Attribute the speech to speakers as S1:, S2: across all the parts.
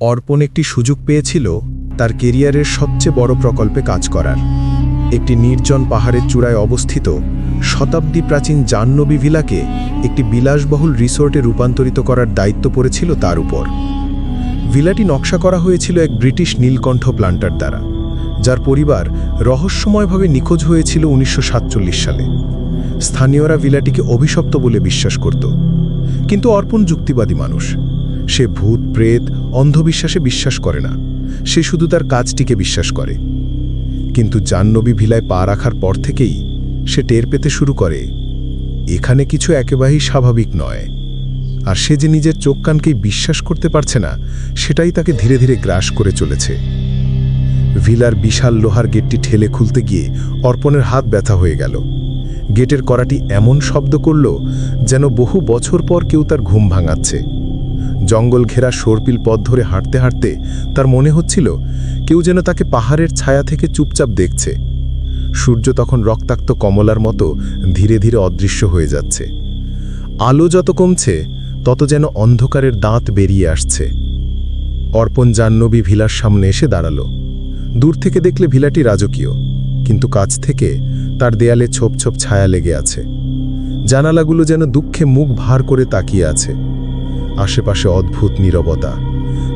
S1: অর্পণ একটি সুযোগ পেয়েছিল তার কেরিয়ারের সবচেয়ে বড় প্রকল্পে কাজ করার। একটি নির্জন পাহাড়ের চূড়ায় অবস্থিত শতাব্দী প্রাচীন জাহ্নবী ভিলাকে একটি বিলাসবহুল রিসোর্টে রূপান্তরিত করার দায়িত্ব পড়েছিল তার উপর। ভিলাটি নকশা করা হয়েছিল এক ব্রিটিশ নীলকণ্ঠ প্লান্টার দ্বারা, যার পরিবার রহস্যময়ভাবে নিখোঁজ হয়েছিল উনিশশো সাতচল্লিশ সালে। স্থানীয়রা ভিলাটিকে অভিশপ্ত বলে বিশ্বাস করত। কিন্তু অর্পণ যুক্তিবাদী মানুষ। সে ভূত, প্রেত, অন্ধবিশ্বাসে বিশ্বাস করে না। সে শুধু তার কাজটিকে বিশ্বাস করে। কিন্তু জাহ্নবী ভিলায় পা রাখার পর থেকেই সে টের পেতে শুরু করে। এখানে কিছু একেবারেই স্বাভাবিক নয়। আর সে যে নিজের চোখ কানকেই বিশ্বাস করতে পারছে না, সেটাই তাকে ধীরে ধীরে গ্রাস করে চলেছে। ভিলার বিশাল লোহার গেটটি ঠেলে খুলতে গিয়ে অর্পণের হাত ব্যথা হয়ে গেল। গেটের করাটি এমন শব্দ করল যেন বহু বছর পর কেউ তার ঘুম ভাঙাচ্ছে। জঙ্গল ঘেরা সর্পিল পথ ধরে হাঁটতে হাঁটতে তার মনে হচ্ছিল কেউ যেন তাকে পাহাড়ের ছায়া থেকে চুপচাপ দেখছে। সূর্য তখন রক্তাক্ত কমলার মতো ধীরে ধীরে অদৃশ্য হয়ে যাচ্ছে। আলো যত কমছে, তত যেন অন্ধকারের দাঁত বেরিয়ে আসছে। অর্পণ জাহ্নবী ভিলার সামনে এসে দাঁড়াল। দূর থেকে দেখলে ভিলাটি রাজকীয়, কিন্তু কাছ থেকে তার দেয়ালে ছোপ ছোপ ছায়া লেগে আছে। জানালাগুলো যেন দুঃখে মুখ ভার করে তাকিয়ে আছে। আশেপাশে অদ্ভুত নীরবতা।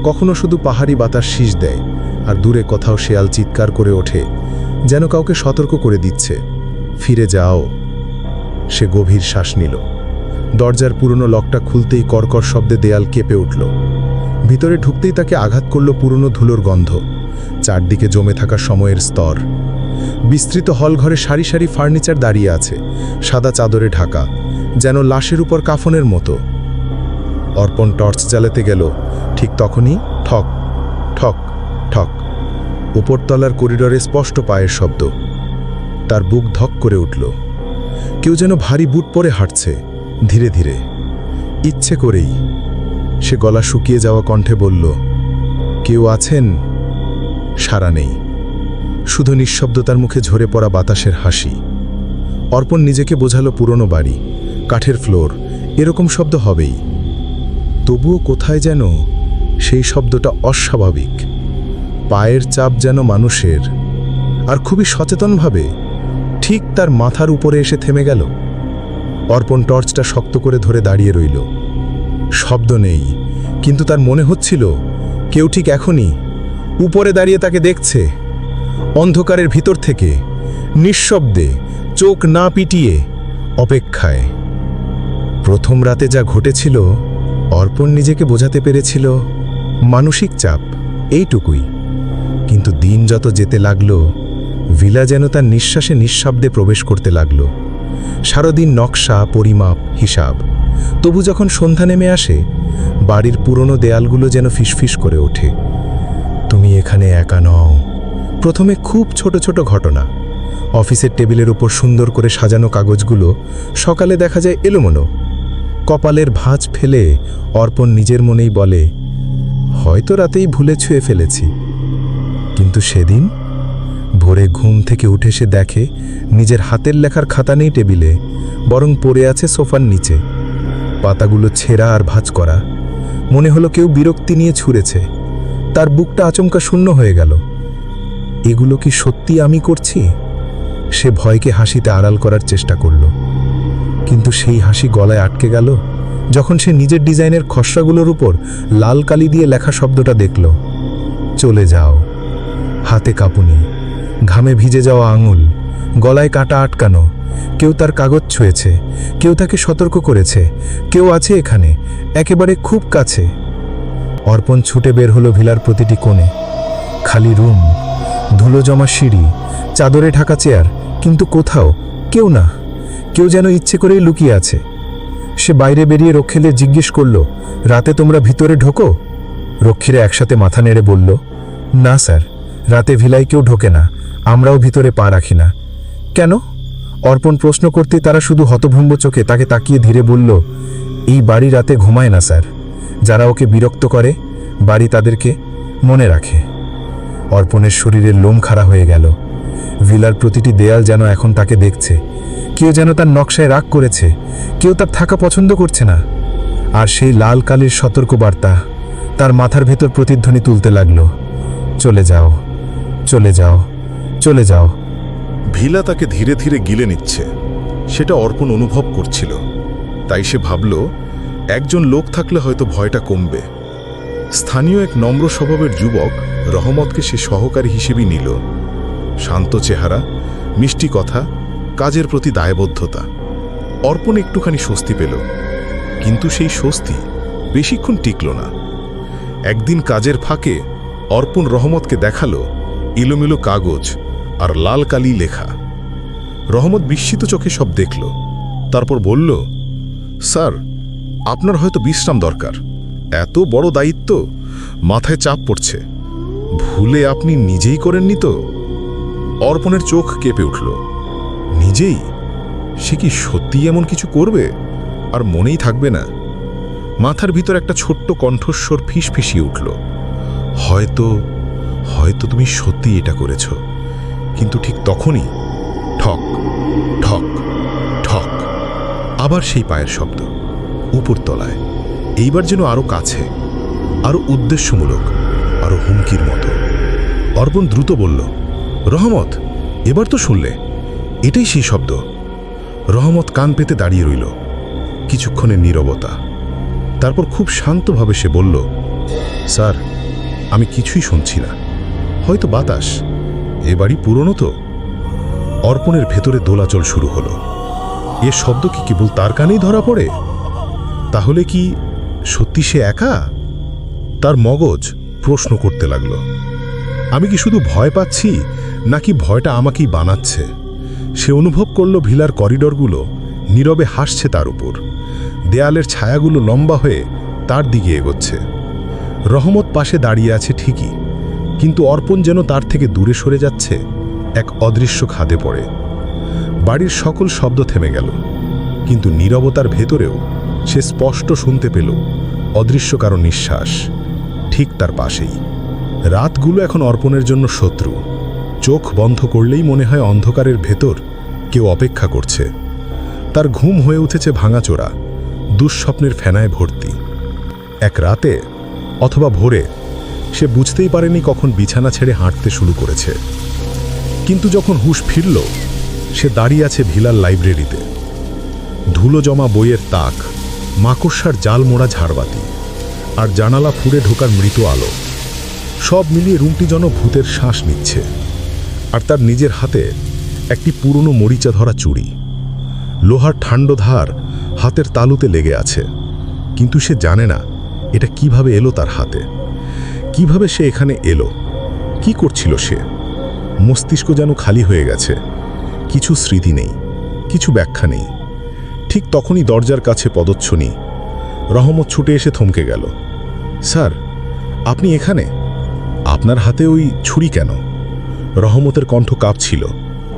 S1: কখনো শুধু পাহাড়ি বাতাস শীষ দেয়, আর দূরে কোথাও শেয়াল চিৎকার করে ওঠে, যেন কাউকে সতর্ক করে দিচ্ছে। ফিরে যাও। সে গভীর শ্বাস নিল। দরজার পুরনো লকটা খুলতেই কর্কর শব্দে দেয়াল কেঁপে উঠল। ভিতরে ঢুকতেই তাকে আঘাত করল পুরনো ধুলোর গন্ধ। চারদিকে জমে থাকা সময়ের স্তর। বিস্তৃত হলঘরে সারি সারি ফার্নিচার দাঁড়িয়ে আছে, সাদা চাদরে ঢাকা, যেন লাশের উপর কাফনের মতো। অর্পণ টর্চ জ্বালাতে গেল। ঠিক তখনই ঠক ঠক ঠক। উপরতলার করিডরে স্পষ্ট পায়ের শব্দ। তার বুক ধক করে উঠল। কেউ যেন ভারী বুট পরে হাঁটছে, ধীরে ধীরে। ইচ্ছে করেই। সে গলা শুকিয়ে যাওয়া কণ্ঠে বলল, কেউ আছেন? সারা নেই। শুধু নিঃশব্দতার মুখে ঝরে পড়া বাতাসের হাসি। অর্পণ নিজেকে বোঝালো পুরনো বাড়ি, কাঠের ফ্লোর। এরকম শব্দ হবেই। তবুও কোথায় যেন সেই শব্দটা অস্বাভাবিক। পায়ের চাপ যেন মানুষের। আর খুবই সচেতনভাবে ঠিক তার মাথার উপরে এসে থেমে গেল। অর্পণ টর্চটা শক্ত করে ধরে দাঁড়িয়ে রইল। শব্দ নেই, কিন্তু তার মনে হচ্ছিল কেউ ঠিক এখনই উপরে দাঁড়িয়ে তাকে দেখছে। অন্ধকারের ভিতর থেকে নিঃশব্দে চোখ না পিটিয়ে অপেক্ষায়। প্রথম রাতে যা ঘটেছিল অর্পণ নিজেকে বোঝাতে পেরেছিল, মানসিক চাপ এইটুকুই। কিন্তু দিন যত যেতে লাগল, ভিলা যেন তার নিঃশ্বাসে নিঃশব্দে প্রবেশ করতে লাগল। সারাদিন নকশা, পরিমাপ, হিসাব। তবু যখন সন্ধ্যা নেমে আসে, বাড়ির পুরনো দেয়ালগুলো যেন ফিসফিস করে ওঠে। তুমি এখানে একা নও। প্রথমে খুব ছোট ছোট ঘটনা। অফিসের টেবিলের উপর সুন্দর করে সাজানো কাগজগুলো সকালে দেখা যায় এলোমনো কপালের ভাঁজ ফেলে অর্পণ নিজের মনেই বলে, হয়তো রাতেই ভুলে ছুঁয়ে ফেলেছি। কিন্তু সেদিন ভোরে ঘুম থেকে উঠে সে দেখে নিজের হাতের লেখার খাতা নেই টেবিলে, বরং পড়ে আছে সোফার নিচে। পাতাগুলো ছেঁড়া আর ভাঁজ করা। মনে হলো কেউ বিরক্তি নিয়ে ছুঁড়েছে। তার বুকটা আচমকা শূন্য হয়ে গেল। এগুলো কি সত্যি আমি করছি? সে ভয়কে হাসিতে আড়াল করার চেষ্টা করল। কিন্তু সেই হাসি গলায় আটকে গেল যখন সে নিজের ডিজাইনের খসড়াগুলোর উপর লাল কালি দিয়ে লেখা শব্দটা দেখল। চলে যাও। হাতে কাঁপুনি। ঘামে ভিজে যাওয়া আঙুল। গলায় কাটা আটকানো। কেউ তার কাগজ ছুঁয়েছে। কেউ তাকে সতর্ক করেছে। কেউ আছে এখানে। একেবারে খুব কাছে। অর্পণ ছুটে বের হলো ভিলার প্রতিটি কোণে। খালি রুম। ধুলো জমা সিঁড়ি। চাদরে ঢাকা চেয়ার। কিন্তু কোথাও কেউ না। কেউ যেন ইচ্ছে করেই লুকিয়ে আছে। সে বাইরে বেরিয়ে রক্ষীলে জিজ্ঞেস করল, রাতে তোমরা ভিতরে ঢোকো? রক্ষীরা একসাথে মাথা নেড়ে বলল, না, স্যার, রাতে ভিলাই কেউ ঢোকে না, আমরাও ভিতরে পা রাখি না। কেন? অর্পণ প্রশ্ন করতে তারা শুধু হতভম্ব চোখে তাকে তাকিয়ে ধীরে বলল, এই বাড়ি রাতে ঘুমায় না, স্যার। যারা ওকে বিরক্ত করে, বাড়ি তাদেরকে মনে রাখে। অর্পণের শরীরের লোম খাড়া হয়ে গেল। ভিলার প্রতিটি দেয়াল যেন এখন তাকে দেখছে। কেউ যেন তার নকশায় রাগ করেছে। কেউ তার থাকা পছন্দ করছে না। আর সেই লাল কালির সতর্ক বার্তা
S2: তার মাথার ভেতর প্রতিধ্বনি তুলতে লাগল। চলে যাও চলে যাও চলে যাও।
S3: ভিলা তাকে ধীরে ধীরে গিলে নিচ্ছে। সেটা অর্পণ অনুভব করছিল। তাই সে ভাবল, একজন লোক থাকলে হয়তো ভয়টা কমবে। স্থানীয় এক নম্র স্বভাবের যুবক রহমতকে সে সহকারী হিসেবেই নিল। শান্ত চেহারা, মিষ্টি কথা, কাজের প্রতি দায়বদ্ধতা। অর্পণ একটুখানি স্বস্তি পেল। কিন্তু সেই স্বস্তি বেশিক্ষণ টিকল না। একদিন কাজের ফাঁকে অর্পণ রহমতকে দেখাল এলোমেলো কাগজ আর লাল কালি লেখা। রহমত বিস্মিত চোখে সব দেখল। তারপর বলল, স্যার, আপনার হয়তো বিশ্রাম দরকার। এত বড় দায়িত্ব মাথায় চাপ পড়ছে। ভুলে আপনি নিজেই করেননি তো? অর্পণের চোখ কেঁপে উঠল। নিজেই? সে কি সত্যি এমন কিছু করবে? আর মনেই থাকবে না। মাথার ভিতর একটা ছোট্ট কণ্ঠস্বর ফিস ফিসিয়ে উঠল। হয়তো হয়তো তুমি সত্যি এটা করেছ। কিন্তু ঠিক তখনই ঠক ঠক ঠক, আবার সেই পায়ের শব্দ। উপরতলায়। এইবার যেন আরও কাছে, আরও উদ্দেশ্যমূলক, আরও হুমকির মতো। অর্পণ দ্রুত বলল রহমত, এবার তো শুনলে। এটাই সেই শব্দ। রহমত কান পেতে দাঁড়িয়ে রইল, কিছুক্ষণের নীরবতা। তারপর খুব শান্তভাবে সে বলল, স্যার, আমি কিছুই শুনছি না। হয়তো বাতাস। এ বাড়ি পুরনো তো? অর্পণের ভেতরে দোলাচল শুরু হলো। এ শব্দ কি কেবল তার কানেই ধরা পড়ে? তাহলে কি সত্যি সে একা? তার মগজ প্রশ্ন করতে লাগল। আমি কি শুধু ভয় পাচ্ছি, নাকি ভয়টা আমাকেই বানাচ্ছে? সে অনুভব করল ভিলার করিডরগুলো নীরবে হাসছে তার উপর। দেয়ালের ছায়াগুলো লম্বা হয়ে তার দিকে এগোচ্ছে। রহমত পাশে দাঁড়িয়ে আছে ঠিকই, কিন্তু অর্পণ যেন তার থেকে দূরে সরে যাচ্ছে, এক অদৃশ্য খাদে পড়ে। বাড়ির সকল শব্দ থেমে গেল, কিন্তু নীরবতার ভেতরেও সে স্পষ্ট শুনতে পেল অদৃশ্য কারও নিঃশ্বাস, ঠিক তার পাশেই। রাতগুলো এখন অর্পণের জন্য শত্রু। চোখ বন্ধ করলেই মনে হয় অন্ধকারের ভেতর কেউ অপেক্ষা করছে। তার ঘুম হয়ে উঠেছে ভাঙাচোরা, দুঃস্বপ্নের ফেনায় ভর্তি। এক রাতে অথবা ভোরে সে বুঝতেই পারেনি কখন বিছানা ছেড়ে হাঁটতে শুরু করেছে। কিন্তু যখন হুশ ফিরল, সে দাঁড়িয়ে আছে ভিলার লাইব্রেরিতে। ধুলো জমা বইয়ের তাক, মাকড়সার জাল মোড়া ঝাড়বাতি আর জানালা ফুড়ে ঢোকার মৃত আলো। সব মিলিয়ে রুমটি যেন ভূতের শ্বাস নিচ্ছে। আর তার নিজের হাতে একটি পুরনো মরিচা ধরা চুড়ি। লোহার ঠান্ড ধার হাতের তালুতে লেগে আছে। কিন্তু সে জানে না এটা কীভাবে এলো তার হাতে। কীভাবে সে এখানে এলো? কি করছিল সে? মস্তিষ্ক যেন খালি হয়ে গেছে। কিছু স্মৃতি নেই, কিছু ব্যাখ্যা নেই। ঠিক তখনই দরজার কাছে পদচ্ছনি। রহমত ছুটে এসে থমকে গেল। স্যার, আপনি এখানে? আপনার হাতে ওই ছুরি কেন? রহমতের কণ্ঠ কাঁপছিল,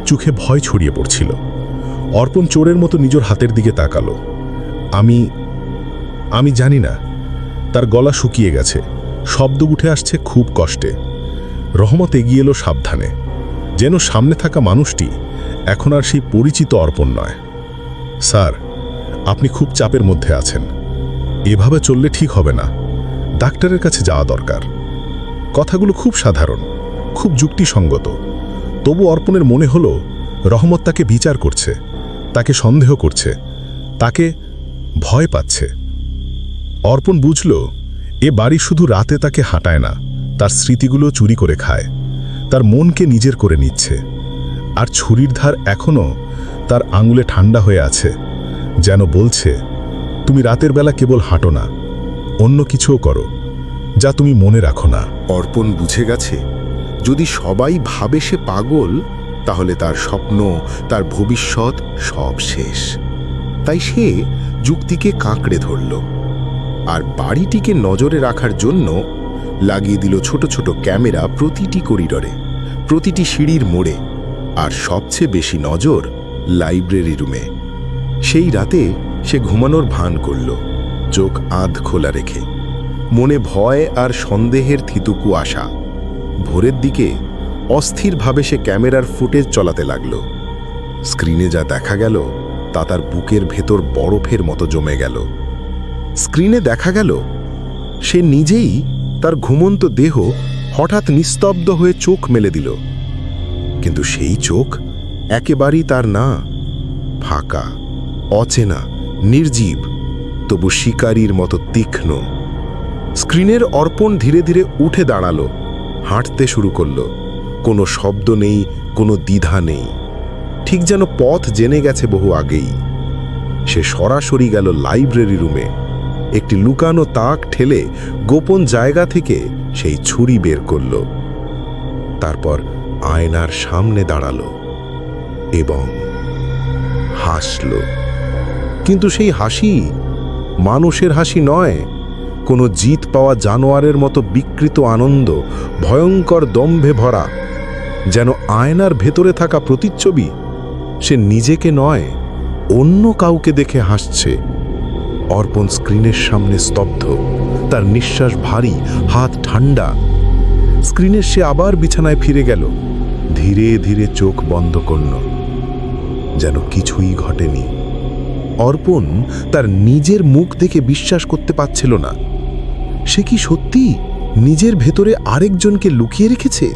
S3: চোখে ভয় ছড়িয়ে পড়ছিল। অর্পণ চোরের মতো নিজের হাতের দিকে তাকালো। আমি আমি জানি না, তার গলা শুকিয়ে গেছে, শব্দ উঠে আসছে খুব কষ্টে। রহমত এগিয়ে এলো সাবধানে। যেন সামনে থাকা মানুষটি এখন আর সেই পরিচিত অর্পণ নয়। স্যার, আপনি খুব চাপের মধ্যে আছেন। এভাবে চললে ঠিক হবে না। ডাক্তারের কাছে যাওয়া দরকার। কথাগুলো খুব সাধারণ, খুব যুক্তিসঙ্গত। তবু অর্পণের মনে হলো, রহমত তাকে বিচার করছে, তাকে সন্দেহ করছে, তাকে ভয় পাচ্ছে। অর্পণ বুঝল, এ বাড়ি শুধু রাতে তাকে হাঁটায় না, তার স্মৃতিগুলো চুরি করে খায়, তার মনকে নিজের করে নিচ্ছে। আর ছুরির ধার এখনও তার আঙুলে ঠান্ডা হয়ে আছে, যেন বলছে, তুমি রাতের বেলা কেবল হাঁটো না, অন্য কিছুও করো। যা তুমি মনে রাখো না।
S4: অর্পণ বুঝে গেছে, যদি সবাই ভাবে সে পাগল, তাহলে তার স্বপ্ন, তার ভবিষ্যৎ সব শেষ। তাই সে যুক্তিকে কাঁকড়ে ধরল। আর বাড়িটিকে নজরে রাখার জন্য লাগিয়ে দিল ছোট ছোট ক্যামেরা প্রতিটি করিডরে, প্রতিটি সিঁড়ির মোড়ে, আর সবচেয়ে বেশি নজর লাইব্রেরি রুমে। সেই রাতে সে ঘুমানোর ভান করল, চোখ আধ খোলা রেখে। মনে ভয় আর সন্দেহের থিতুকু আসা। ভোরের দিকে অস্থিরভাবে সে ক্যামেরার ফুটেজ চলাতে লাগল। স্ক্রিনে যা দেখা গেল, তা তার বুকের ভেতর বরফের মতো জমে গেল। স্ক্রিনে দেখা গেল, সে নিজেই তার ঘুমন্ত দেহ হঠাৎ নিস্তব্ধ হয়ে চোখ মেলে দিল। কিন্তু সেই চোখ একেবারেই তার না, ফাঁকা, অচেনা, নির্জীব, তবু শিকারীর মতো তীক্ষ্ণ। স্ক্রিনের অর্পণ ধীরে ধীরে উঠে দাঁড়াল, হাঁটতে শুরু করল। কোনো শব্দ নেই, কোনো দ্বিধা নেই। ঠিক যেন পথ জেনে গেছে বহু আগেই। সে সরাসরি গেল লাইব্রেরি রুমে। একটি লুকানো তাক ঠেলে গোপন জায়গা থেকে সেই ছুরি বের করল। তারপর আয়নার সামনে দাঁড়াল এবং হাসল। কিন্তু সেই হাসি মানুষের হাসি নয় কোনো জিত পাওয়া জানোয়ারের মতো বিকৃত আনন্দ, ভয়ঙ্কর দম্ভে ভরা, যেন আয়নার ভেতরে থাকা প্রতিচ্ছবি, সে নিজেকে নয়, অন্য কাউকে দেখে হাসছে। অর্পণ স্ক্রিনের সামনে স্তব্ধ, তার নিঃশ্বাস ভারী, হাত ঠান্ডা স্ক্রিনের সে আবার বিছানায় ফিরে গেল, ধীরে ধীরে চোখ বন্ধ করল। যেন কিছুই ঘটেনি। অর্পণ তার নিজের মুখ দেখে বিশ্বাস করতে পারছিল না। সে কি সত্যি নিজের ভেতরে আরেকজনকে লুকিয়ে রেখেছে?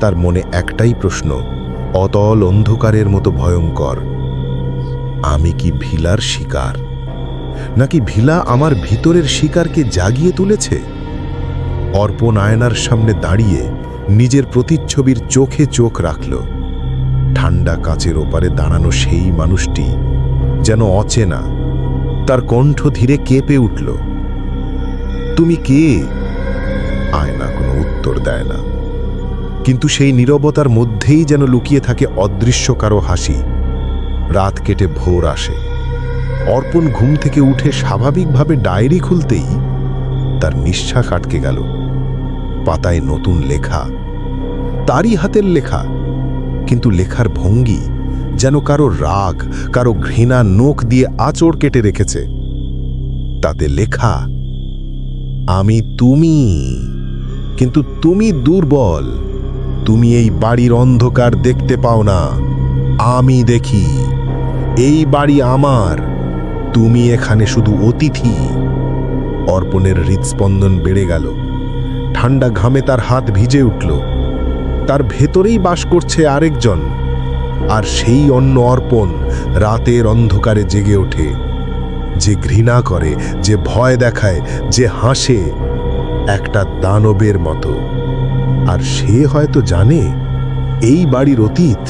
S4: তার মনে একটাই প্রশ্ন, অতল অন্ধকারের মতো ভয়ঙ্কর, আমি কি ভিলার শিকার? নাকি ভিলা আমার ভিতরের শিকারকে জাগিয়ে তুলেছে? অর্পণ আয়নার সামনে দাঁড়িয়ে নিজের প্রতিচ্ছবির চোখে চোখ রাখল। ঠান্ডা কাচের ওপারে দাঁড়ানো সেই মানুষটি যেন অচেনা, তার কণ্ঠ ধীরে কেঁপে উঠল। তুমি কে? আয়না কোনো উত্তর দেয় না। কিন্তু সেই নীরবতার মধ্যেই যেন লুকিয়ে থাকে অদৃশ্য কারও হাসি। রাত কেটে ভোর আসে। অর্পণ ঘুম থেকে উঠে স্বাভাবিকভাবে ডায়েরি খুলতেই তার নিঃশ্বাস আটকে গেল। পাতায় নতুন লেখা। তারই হাতের লেখা। কিন্তু লেখার ভঙ্গি যেন কারও রাগ, কারও ঘৃণা নোখ দিয়ে আঁচড় কেটে রেখেছে। তাতে লেখা আমি তুমি। কিন্তু তুমি দুর্বল। তুমি এই বাড়ির অন্ধকার দেখতে পাও না। আমি দেখি। এই বাড়ি আমার। তুমি এখানে শুধু অতিথি। অর্পণের হৃৎস্পন্দন বেড়ে গেল। ঠান্ডা ঘামে তার হাত ভিজে উঠল। তার ভেতরেই বাস করছে আরেকজন। আর সেই অন্য অর্পণ রাতের অন্ধকারে জেগে ওঠে। যে ঘৃণা করে, যে ভয় দেখায়, যে হাসে, একটা দানবের মতো। আর সে হয়তো জানে, এই বাড়ির অতীত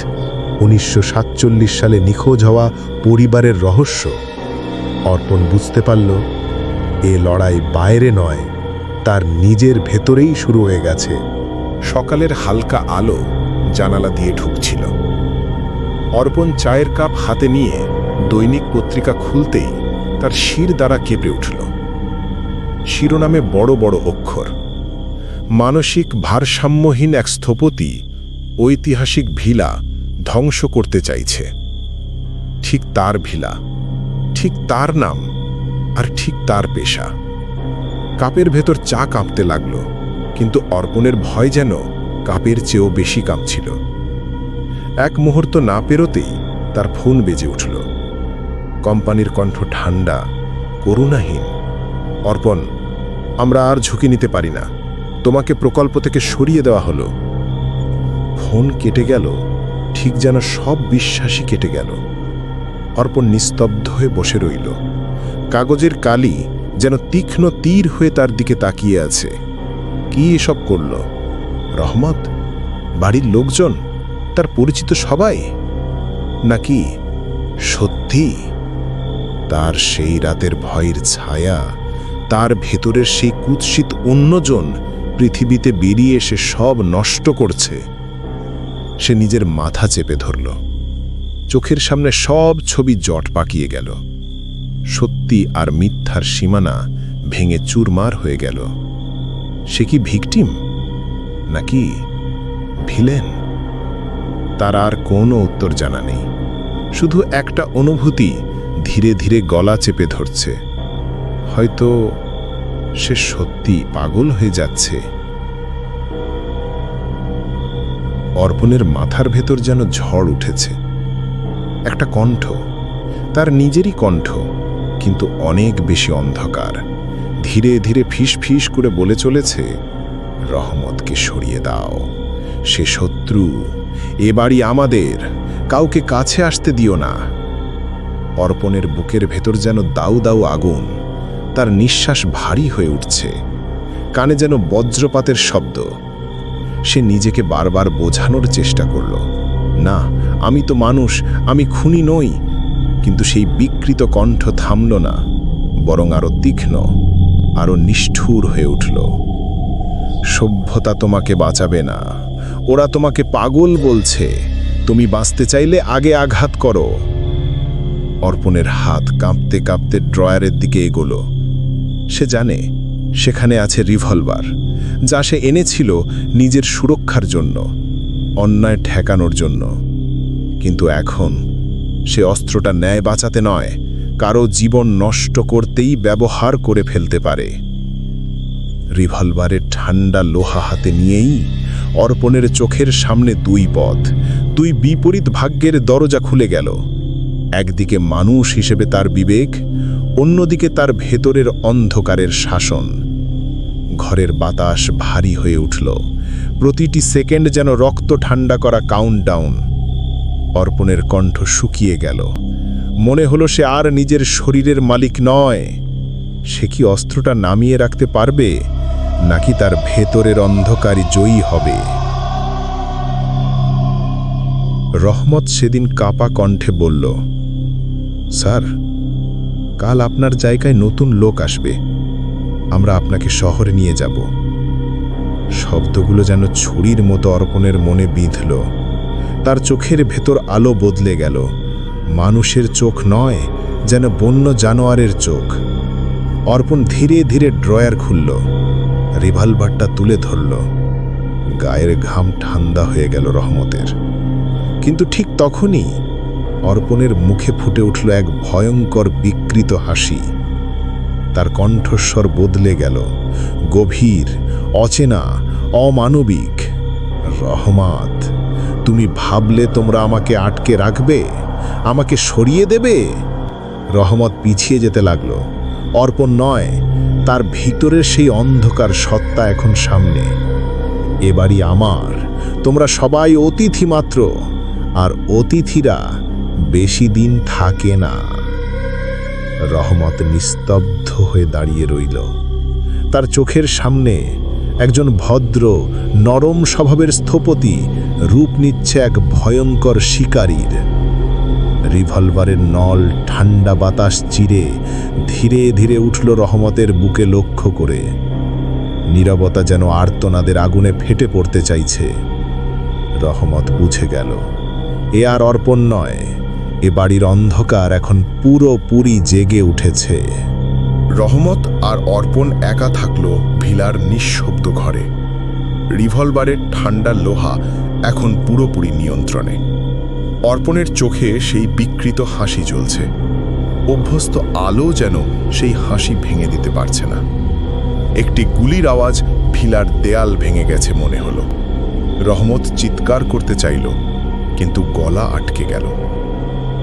S4: উনিশশো সাতচল্লিশ সালে নিখোঁজ হওয়া পরিবারের রহস্য। অর্পণ বুঝতে পারল, এ লড়াই বাইরে নয়, তার নিজের ভেতরেই শুরু হয়ে গেছে।
S3: সকালের হালকা আলো জানালা দিয়ে ঢুকছিল। অর্পণ চায়ের কাপ হাতে নিয়ে দৈনিক পত্রিকা খুলতেই তার শির দ্বারা কেঁপে উঠল। শিরোনামে বড় বড় অক্ষর। মানসিক ভারসাম্যহীন এক স্থপতি ঐতিহাসিক ভিলা ধ্বংস করতে চাইছে। ঠিক তার ভিলা, ঠিক তার নাম আর ঠিক তার পেশা। কাপের ভেতর চা কাঁপতে লাগল, কিন্তু অর্পণের ভয় যেন কাপের চেয়েও বেশি কাঁপছিল। এক মুহূর্ত না পেরোতেই তার ফোন বেজে উঠল। কোম্পানির কণ্ঠ ঠান্ডা করুণাহীন। অর্পণ, আমরা আর ঝুঁকি নিতে পারি না। তোমাকে প্রকল্প থেকে সরিয়ে দেওয়া হলো। ফোন কেটে গেল, ঠিক যেন সব বিশ্বাসই কেটে গেল। অর্পণ নিস্তব্ধ হয়ে বসে রইল। কাগজের কালি যেন তীক্ষ্ণ তীর হয়ে তার দিকে তাকিয়ে আছে। কি এসব করল? রহমত? বাড়ির লোকজন? তার পরিচিত সবাই? নাকি সত্যি? তার সেই রাতের ভয়ের ছায়া, তার ভেতরের সেই কুৎসিত অন্যজন পৃথিবীতে বেরিয়ে এসে সব নষ্ট করছে। সে নিজের মাথা চেপে ধরল। চোখের সামনে সব ছবি জট পাকিয়ে গেল। সত্যি আর মিথ্যার সীমানা ভেঙে চুরমার হয়ে গেল। সে কি ভিকটিম? নাকি ভিলেন? তার আর কোনো উত্তর জানা নেই। শুধু একটা অনুভূতি ধীরে ধীরে গলা চেপে ধরছে। হয়তো সে সত্যি পাগল হয়ে যাচ্ছে। অর্পণের মাথার ভেতর যেন ঝড় উঠেছে। একটা কণ্ঠ, তার নিজেরই কণ্ঠ, কিন্তু অনেক বেশি অন্ধকার। ধীরে ধীরে ফিস ফিস করে বলে চলেছে, রহমতকে সরিয়ে দাও। সে শত্রু, এ বাড়ি আমাদের। কাউকে কাছে আসতে দিও না। অর্পণের বুকের ভেতর যেন দাউ দাউ আগুন, তার নিঃশ্বাস ভারী হয়ে উঠছে, কানে যেন বজ্রপাতের শব্দ। সে নিজেকে বারবার বোঝানোর চেষ্টা করল, না, আমি তো মানুষ, আমি খুনি নই। কিন্তু সেই বিকৃত কণ্ঠ থামল না, বরং আরও তীক্ষ্ণ, আরও নিষ্ঠুর হয়ে উঠল। সভ্যতা তোমাকে বাঁচাবে না, ওরা তোমাকে পাগল বলছে। তুমি বাঁচতে চাইলে আগে আঘাত করো। অর্পণের হাত কাঁপতে কাঁপতে ড্রয়ারের দিকে এগোলো। সে জানে সেখানে আছে রিভলভার, যা সে এনেছিল নিজের সুরক্ষার জন্য, অন্যায় ঠেকানোর জন্য। কিন্তু এখন সে অস্ত্রটা ন্যায় বাঁচাতে নয়, কারও জীবন নষ্ট করতেই ব্যবহার করে ফেলতে পারে। রিভলভারের ঠান্ডা লোহা হাতে নিয়েই অর্পণের চোখের সামনে দুই পথ, দুই বিপরীত ভাগ্যের দরজা খুলে গেল। একদিকে মানুষ হিসেবে তার বিবেক, অন্যদিকে তার ভেতরের অন্ধকারের শাসন। ঘরের বাতাস ভারী হয়ে উঠল। প্রতিটি সেকেন্ড যেন রক্ত ঠান্ডা করা কাউন্টডাউন অর্পণের কণ্ঠ শুকিয়ে গেল। মনে হলো সে আর নিজের শরীরের মালিক নয়। সে কি অস্ত্রটা নামিয়ে রাখতে পারবে, নাকি তার ভেতরের অন্ধকারই জয়ী হবে? রহমত সেদিন কাপা কণ্ঠে বলল স্যার, কাল আপনার জায়গায় নতুন লোক আসবে। আমরা আপনাকে শহরে নিয়ে যাব। শব্দগুলো যেন ছুরির মতো অর্পণের মনে বিঁধল। তার চোখের ভেতর আলো বদলে গেল। মানুষের চোখ নয়, যেন বন্য জানোয়ারের চোখ। অর্পণ ধীরে ধীরে ড্রয়ার খুলল। রিভলভারটা তুলে ধরল। গায়ের ঘাম ঠান্ডা হয়ে গেল রহমতের। কিন্তু ঠিক তখনই অর্পণের মুখে ফুটে উঠল এক ভয়ঙ্কর বিকৃত হাসি। তার কণ্ঠস্বর বদলে গেল। গভীর, অচেনা, অমানবিক। রহমাত, তুমি ভাবলে তোমরা আমাকে আটকে রাখবে? আমাকে সরিয়ে দেবে? রহমত পিছিয়ে যেতে লাগল। অর্পণ নয়, তার ভিতরের সেই অন্ধকার সত্তা এখন সামনে। এবারই আমার, তোমরা সবাই অতিথি মাত্র, আর অতিথিরা বেশি দিন থাকে না। রহমত নিস্তব্ধ হয়ে দাঁড়িয়ে রইল। তার চোখের সামনে একজন ভদ্র, নরম স্বভাবের স্থপতি রূপ নিচ্ছে এক ভয়ঙ্কর শিকারীর। রিভলভারের নল ঠান্ডা বাতাস চিরে ধীরে ধীরে উঠল রহমতের বুকে লক্ষ্য করে। নীরবতা যেন আর্তনাদের আগুনে ফেটে পড়তে চাইছে। রহমত বুঝে গেল, এ আর অর্পণ নয়। এ বাড়ির অন্ধকার এখন পুরোপুরি জেগে উঠেছে।
S5: রহমত আর অর্পণ একা থাকল ভিলার নিঃশব্দ ঘরে। রিভলভারের ঠান্ডা লোহা এখন পুরোপুরি নিয়ন্ত্রণে। অর্পণের চোখে সেই বিকৃত হাসি জ্বলছে। অভ্যস্ত আলো যেন সেই হাসি ভেঙে দিতে পারছে না। একটি গুলির আওয়াজ ভিলার দেয়াল ভেঙে গেছে মনে হলো। রহমত চিৎকার করতে চাইল, কিন্তু গলা আটকে গেল।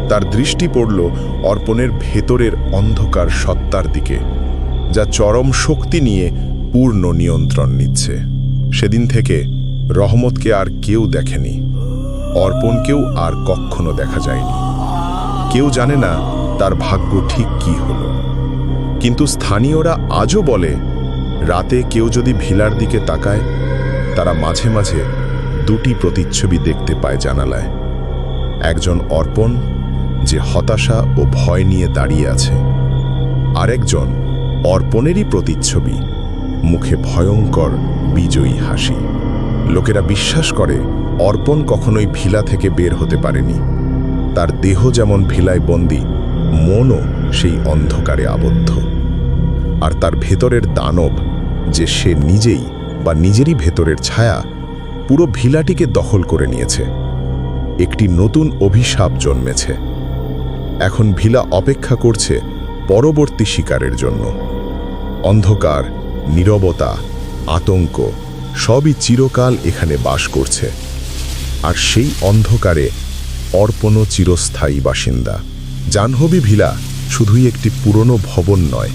S5: তার দৃষ্টি পড়ল অর্পণের ভেতরের অন্ধকার সত্তার দিকে, যা চরম শক্তি নিয়ে পূর্ণ নিয়ন্ত্রণ নিচ্ছে। সেদিন থেকে রহমতকে আর কেউ দেখেনি, অর্পণকেও আর কখনো দেখা যায়নি। কেউ জানে না তার ভাগ্য ঠিক কি হলো। কিন্তু স্থানীয়রা আজও বলে, রাতে কেউ যদি ভিলার দিকে তাকায়, তারা মাঝে মাঝে দুটি প্রতিচ্ছবি দেখতে পায় জানালায়। একজন অর্পণ যে হতাশা ও ভয় নিয়ে দাঁড়িয়ে আছে। আরেকজন অর্পণেরই প্রতিচ্ছবি, মুখে ভয়ঙ্কর বিজয়ী হাসি। লোকেরা বিশ্বাস করে, অর্পণ কখনোই ভিলা থেকে বের হতে পারেনি। তার দেহ যেমন ভিলায় বন্দি, মনও সেই অন্ধকারে আবদ্ধ। আর তার ভেতরের দানব, যে সে নিজেই বা নিজেরই ভেতরের ছায়া, পুরো ভিলাটিকে দখল করে নিয়েছে। একটি নতুন অভিশাপ জন্মেছে। এখন ভিলা অপেক্ষা করছে পরবর্তী শিকারের জন্য। অন্ধকার, নীরবতা, আতঙ্ক, সবই চিরকাল এখানে বাস করছে। আর সেই অন্ধকারে অর্পণ চিরস্থায়ী বাসিন্দা। জাহ্নবী ভিলা শুধুই একটি পুরনো ভবন নয়।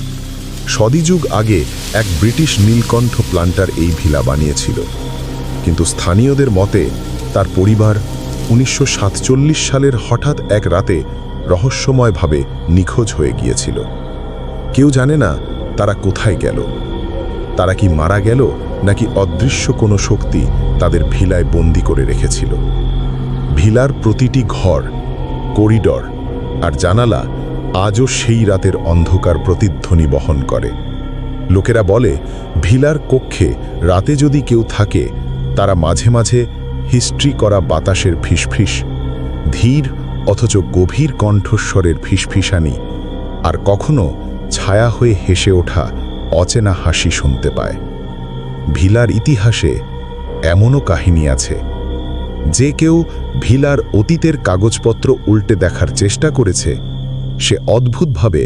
S3: সদিযুগ আগে এক ব্রিটিশ নীলকণ্ঠ প্লান্টার এই ভিলা বানিয়েছিল। কিন্তু স্থানীয়দের মতে তার পরিবার উনিশশো সাতচল্লিশ সালের হঠাৎ এক রাতে রহস্যময়ভাবে নিখোঁজ হয়ে গিয়েছিল। কেউ জানে না তারা কোথায় গেল। তারা কি মারা গেল নাকি অদৃশ্য কোনো শক্তি তাদের ভিলায় বন্দি করে রেখেছিল। ভিলার প্রতিটি ঘর, করিডর আর জানালা আজও সেই রাতের অন্ধকার প্রতিধ্বনি বহন করে। লোকেরা বলে, ভিলার কক্ষে রাতে যদি কেউ থাকে, তারা মাঝে মাঝে হিস্ট্রি করা বাতাসের ফিসফিস, ধীর অথচ গভীর কণ্ঠস্বরের ফিসফিসানি আর কখনো ছায়া হয়ে হেসে ওঠা অচেনা হাসি শুনতে পায়। ভিলার ইতিহাসে এমনও কাহিনী আছে, যে কেউ ভিলার অতীতের কাগজপত্র উল্টে দেখার চেষ্টা করেছে, সে অদ্ভুতভাবে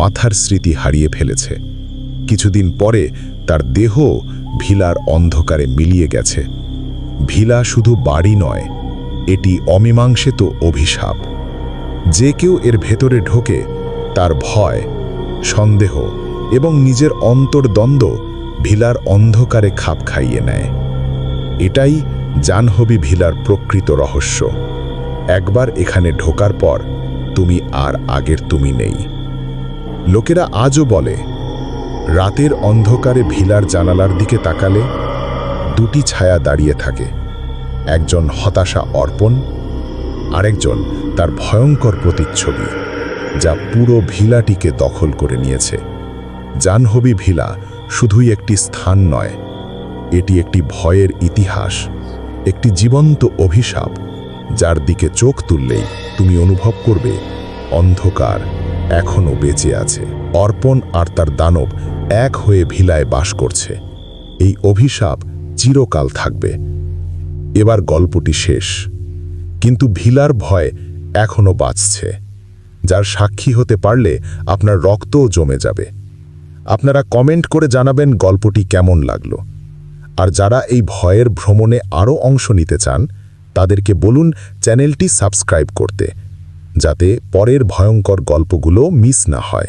S3: মাথার স্মৃতি হারিয়ে ফেলেছে। কিছুদিন পরে তার দেহ ভিলার অন্ধকারে মিলিয়ে গেছে। ভিলা শুধু বাড়ি নয় এটি অমীমাংসিত অভিশাপ। যে কেউ এর ভেতরে ঢোকে, তার ভয়, সন্দেহ এবং নিজের অন্তর্দ্বন্দ্ব ভিলার অন্ধকারে খাপ খাইয়ে নেয়। এটাই জাহ্নবী ভিলার প্রকৃত রহস্য। একবার এখানে ঢোকার পর তুমি আর আগের তুমি নেই। লোকেরা আজও বলে, রাতের অন্ধকারে ভিলার জানালার দিকে তাকালে দুটি ছায়া দাঁড়িয়ে থাকে। একজন হতাশা অর্পণ, আরেকজন তার ভয়ঙ্কর প্রতিচ্ছবি, যা পুরো ভিলাটিকে দখল করে নিয়েছে। জাহ্নবী ভিলা শুধুই একটি স্থান নয়, এটি একটি ভয়ের ইতিহাস, একটি জীবন্ত অভিশাপ, যার দিকে চোখ তুললেই তুমি অনুভব করবে অন্ধকার এখনও বেঁচে আছে। অর্পণ আর তার দানব এক হয়ে ভিলায় বাস করছে। এই অভিশাপ চিরকাল থাকবে। এবার গল্পটি শেষ। কিন্তু ভিলার ভয় এখনও বাঁচছে। যার সাক্ষী হতে পারলে আপনার রক্তও জমে যাবে। আপনারা কমেন্ট করে জানাবেন গল্পটি কেমন লাগল। আর যারা এই ভয়ের ভ্রমণে আরও অংশ নিতে চান, তাদেরকে বলুন চ্যানেলটি সাবস্ক্রাইব করতে, যাতে পরের ভয়ঙ্কর গল্পগুলো মিস না হয়।